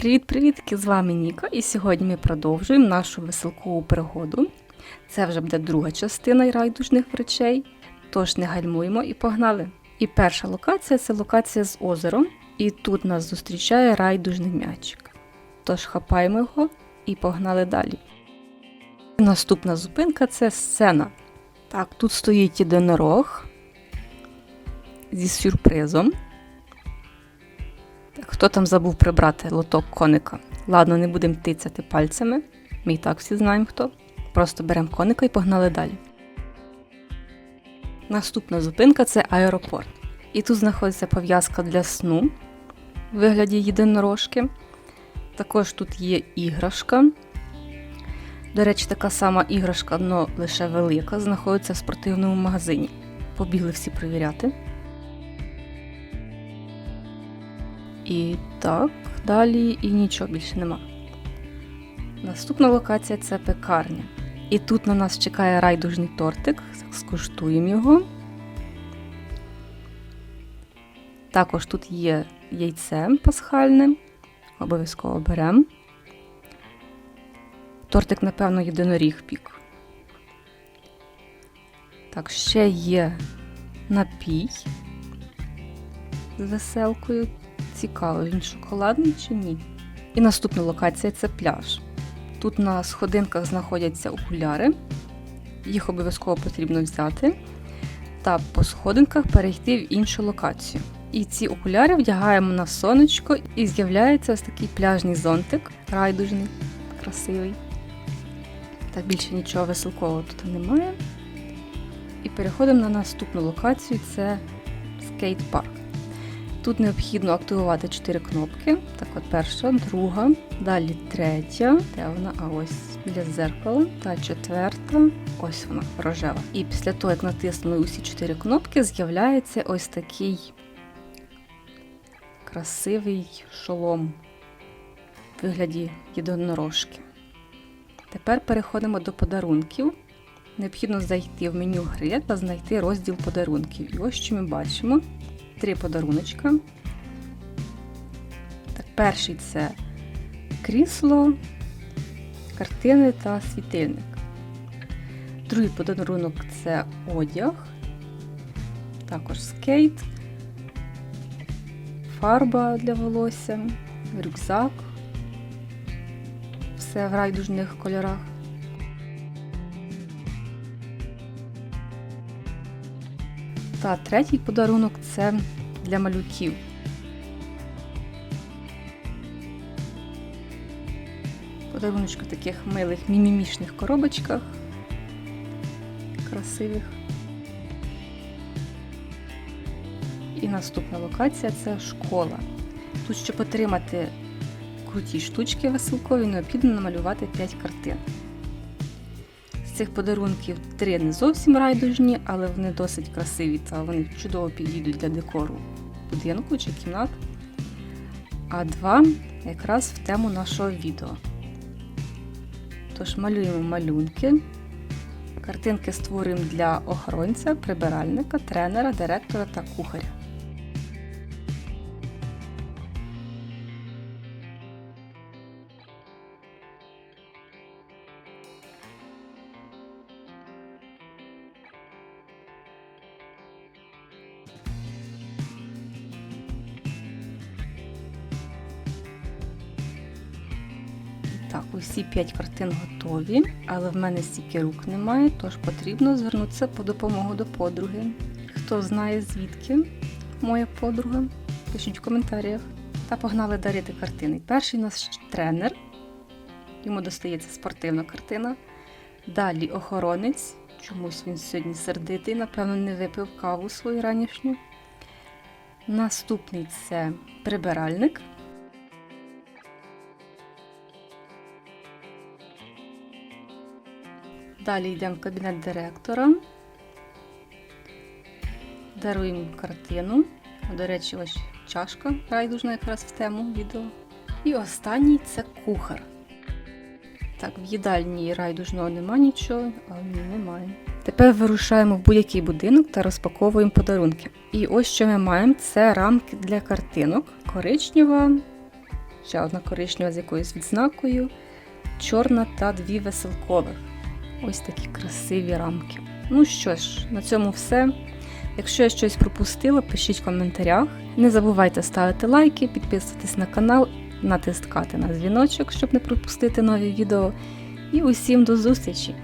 Привіт-привітки! З вами Ніка, і сьогодні ми продовжуємо нашу веселкову пригоду. Це вже буде друга частина райдужних речей. Тож не гальмуємо і погнали. І перша локація це локація з озером, і тут нас зустрічає райдужний м'ячик. Тож хапаємо його і погнали далі. Наступна зупинка це сцена. Так, тут стоїть єдинорог зі сюрпризом. Хто там забув прибрати лоток коника? Ладно, не будемо тицяти пальцями. Ми і так всі знаємо хто. Просто беремо коника і погнали далі. Наступна зупинка це аеропорт. І тут знаходиться пов'язка для сну в вигляді єдинорожки. Також тут є іграшка. До речі, така сама іграшка, але лише велика, знаходиться в спортивному магазині. Побігли всі перевіряти. І так, далі і нічого більше нема. Наступна локація це пекарня. І тут на нас чекає райдужний тортик. Скуштуємо його. Також тут є яйце пасхальне. Обов'язково беремо. Тортик, напевно, єдиноріг пік. Так, ще є напій з веселкою. Цікаво, він шоколадний чи ні. І наступна локація це пляж. Тут на сходинках знаходяться окуляри, їх обов'язково потрібно взяти, та по сходинках перейти в іншу локацію. І ці окуляри вдягаємо на сонечко, і з'являється ось такий пляжний зонтик, райдужний, красивий. Так більше нічого веселкового тут немає. І переходимо на наступну локацію це скейт-парк. Тут необхідно активувати 4 кнопки. Так от перша, друга, далі третя, де вона? А ось біля зеркала. Та четверта, ось вона рожева. І після того, як натиснули усі 4 кнопки, з'являється ось такий красивий шолом в вигляді єдинорожки. Тепер переходимо до подарунків. Необхідно зайти в меню гри та знайти розділ подарунків. І ось що ми бачимо три подаруночка. Так, Перший це крісло, картини та світильник. Другий подарунок це одяг, також скейт, фарба для волосся, рюкзак. Все в райдужних кольорах. Та третій подарунок це для малюків. Подаруночки в таких милих мімімішних коробочках. Красивих. І наступна локація це школа. Тут, щоб отримати круті штучки веселкові, необхідно намалювати 5 картин. Цих подарунків три не зовсім райдужні, але вони досить красиві та вони чудово підійдуть для декору будинку чи кімнат. А два якраз в тему нашого відео. Тож малюємо малюнки. Картинки створюємо для охоронця, прибиральника, тренера, директора та кухаря. Так, усі 5 картин готові, але в мене стільки рук немає, тож потрібно звернутися по допомогу до подруги. Хто знає звідки моя подруга, пишіть в коментарях. Та погнали дарити картини. Перший у нас тренер, йому достається спортивна картина. Далі охоронець. Чомусь він сьогодні сердитий, напевно, не випив каву свою ранішню. Наступний це прибиральник. Далі йдемо в кабінет директора. Даруємо картину. До речі, ось чашка райдужна якраз в тему відео. І останній це кухар. Так, в їдальні райдужного нема нічого, а в немає. Тепер вирушаємо в будь-який будинок та розпаковуємо подарунки. І ось що ми маємо: це рамки для картинок. Коричнева, ще одна коричнева з якоюсь відзнакою, чорна та дві веселкових. Ось такі красиві рамки. Ну що ж, на цьому все. Якщо я щось пропустила, пишіть в коментарях. Не забувайте ставити лайки, підписуватись на канал, натискати на дзвіночок, щоб не пропустити нові відео. І усім до зустрічі!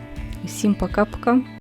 Усім пока-пока!